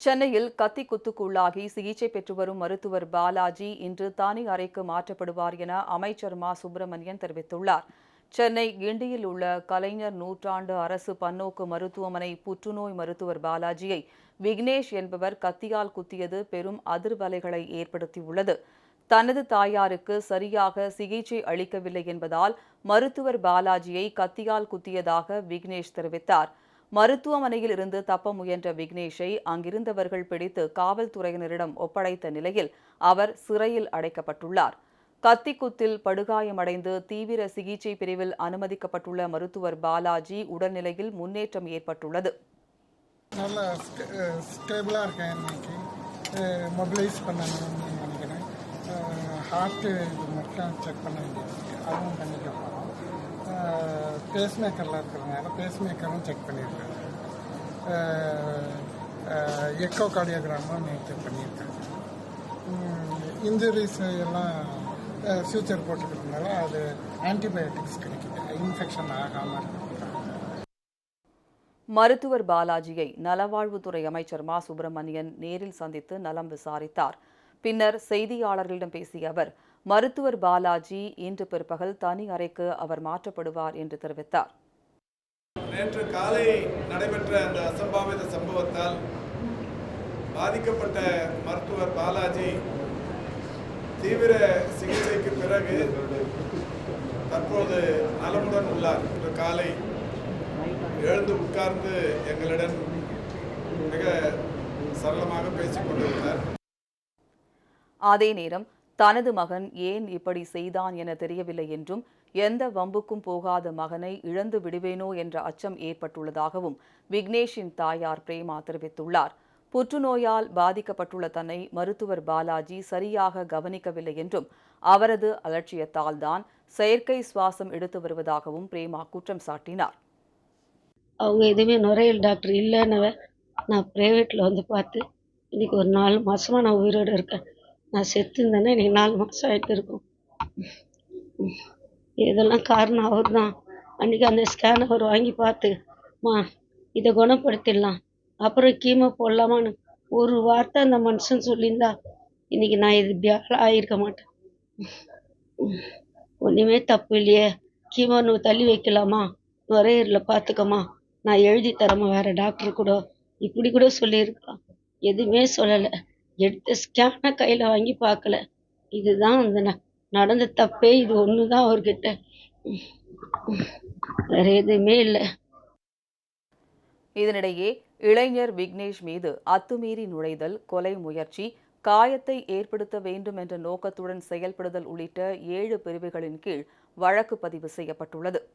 சென்னையில் கத்தி குத்துக்குள்ளாகி சிகிச்சை பெற்று வரும் மருத்துவர் பாலாஜி இன்று தானி அறைக்கு மாற்றப்படுவார் என அமைச்சர் மா. சுப்பிரமணியன் தெரிவித்துள்ளார். சென்னை கிண்டியில் உள்ள கலைஞர் நூற்றாண்டு அரசு பன்னோக்கு மருத்துவமனை புற்றுநோய் மருத்துவர் பாலாஜியை விக்னேஷ் என்பவர் கத்தியால் குத்தியது பெரும் அதிர்வலைகளை ஏற்படுத்தியுள்ளது. தனது தாயாருக்கு சரியாக சிகிச்சை அளிக்கவில்லை என்பதால் மருத்துவர் பாலாஜியை கத்தியால் குத்தியதாக விக்னேஷ் தெரிவித்தார். மருத்துவமனையில் இருந்து தப்ப முயன்ற விக்னேஷை அங்கிருந்தவர்கள் பிடித்து காவல்துறையினரிடம் ஒப்படைத்த நிலையில் அவர் சிறையில் அடைக்கப்பட்டுள்ளார். கத்திக்குத்தில் படுகாயமடைந்து தீவிர சிகிச்சை பிரிவில் அனுமதிக்கப்பட்டுள்ள மருத்துவர் பாலாஜி உடல்நிலையில் முன்னேற்றம் ஏற்பட்டுள்ளது. நல்லா ஸ்டேபிளாக இருக்கேன் இன்னைக்கு. மொபிலைஸ் பண்ணணும்னு நினைக்கிறேன். ஹார்ட்டு இது மட்டும் செக் பண்ண வேண்டியது அதுவும் பண்ணிக்க போகிறோம் பேஸ்மேக்கரில் இருக்கிறதுனால பேஸ்மேக்கரும் செக் பண்ணியிருக்காங்க எக்கோ கார்டியோகிராமும் நேற்று பண்ணியிருக்காங்க இன்ஜுரிஸ் எல்லாம் ஃபியூச்சர் போட்டுக்கிறதுனால அது ஆன்டிபயோட்டிக்ஸ் கிடைக்குது. இன்ஃபெக்ஷன் ஆகாமல் இருக்கிறதுக்காக மருத்துவர் பாலாஜியை நலவாழ்வுத்துறை அமைச்சர் மா. சுப்பிரமணியன் நேரில் சந்தித்து நலம் விசாரித்தார். பின்னர் செய்தியாளர்களிடம் பேசிய அவர் மருத்துவர் பாலாஜி இன்று பிற்பகல் தனி அறைக்கு அவர் மாற்றப்படுவார் என்று தெரிவித்தார். நேற்று காலை நடைபெற்ற அந்த அசம்பாவித சம்பவத்தால் பாதிக்கப்பட்ட மருத்துவர் பாலாஜி தீவிர சிகிச்சைக்கு பிறகு தற்போது நலமுடன் உள்ளார். இன்று காலை எழுந்து உட்கார்ந்து எங்களிடம் மிக சரளமாக பேசிக் கொண்டிருந்தார். அதே நேரம் தனது மகன் ஏன் இப்படி செய்தான் என தெரியவில்லை என்றும் எந்த வம்புக்கும் போகாத மகனை இழந்து விடுவேனோ என்ற அச்சம் ஏற்பட்டுள்ளதாகவும் விக்னேஷின் தாயார் பிரேமா தெரிவித்துள்ளார். புற்றுநோயால் பாதிக்கப்பட்டுள்ள தன்னை மருத்துவர் பாலாஜி சரியாக கவனிக்கவில்லை என்றும் அவரது அலட்சியத்தால் தான் செயற்கை சுவாசம் எடுத்து வருவதாகவும் பிரேமா குற்றம் சாட்டினார். அவங்க எதுவுமே நுரையீரல் டாக்டர் இல்லைன்னு நான் ப்ரைவேட்டில் வந்து பார்த்து இன்னைக்கு ஒரு நாலு மாதமாக நான் உயிரோடு இருக்கேன். நான் செத்து இருந்தேன்னா இன்னைக்கு நாலு மாதம் ஆகிட்டு இருக்கும். இதெல்லாம் காரணம் அவர் தான் அன்றைக்கி அந்த ஸ்கேன் அவர் வாங்கி பார்த்து மா இதை குணப்படுத்திடலாம். அப்புறம் கீமோ போடலாமான்னு ஒரு வார்த்தை அந்த மனுஷன் சொல்லியிருந்தா இன்னைக்கு நான் இது இப்படி ஆகியிருக்க மாட்டேன். ஒன்றுமே தப்பு இல்லையே. கீமோ தள்ளி வைக்கலாமா? நுரையீரலில் பார்த்துக்கம்மா நான் எழுதி தரமா வேற டாக்டர் கூட. இப்படி கூட சொல்லியிருக்கலாம் எதுவுமே சொல்லலை. எடுத்த ஸ்கேனை கையில் வாங்கி பார்க்கல. இதுதான் அந்த ந- நடந்த தப்பே. இது ஒன்று தான் அவர்கிட்ட. வேற எதுவுமே இல்லை. இதனிடையே இளைஞர் விக்னேஷ் மீது அத்துமீறி நுழைதல் கொலை முயற்சி காயத்தை ஏற்படுத்த வேண்டும் என்ற நோக்கத்துடன் செயல்படுதல் உள்ளிட்ட ஏழு பிரிவுகளின் கீழ் வழக்கு பதிவு செய்யப்பட்டுள்ளது.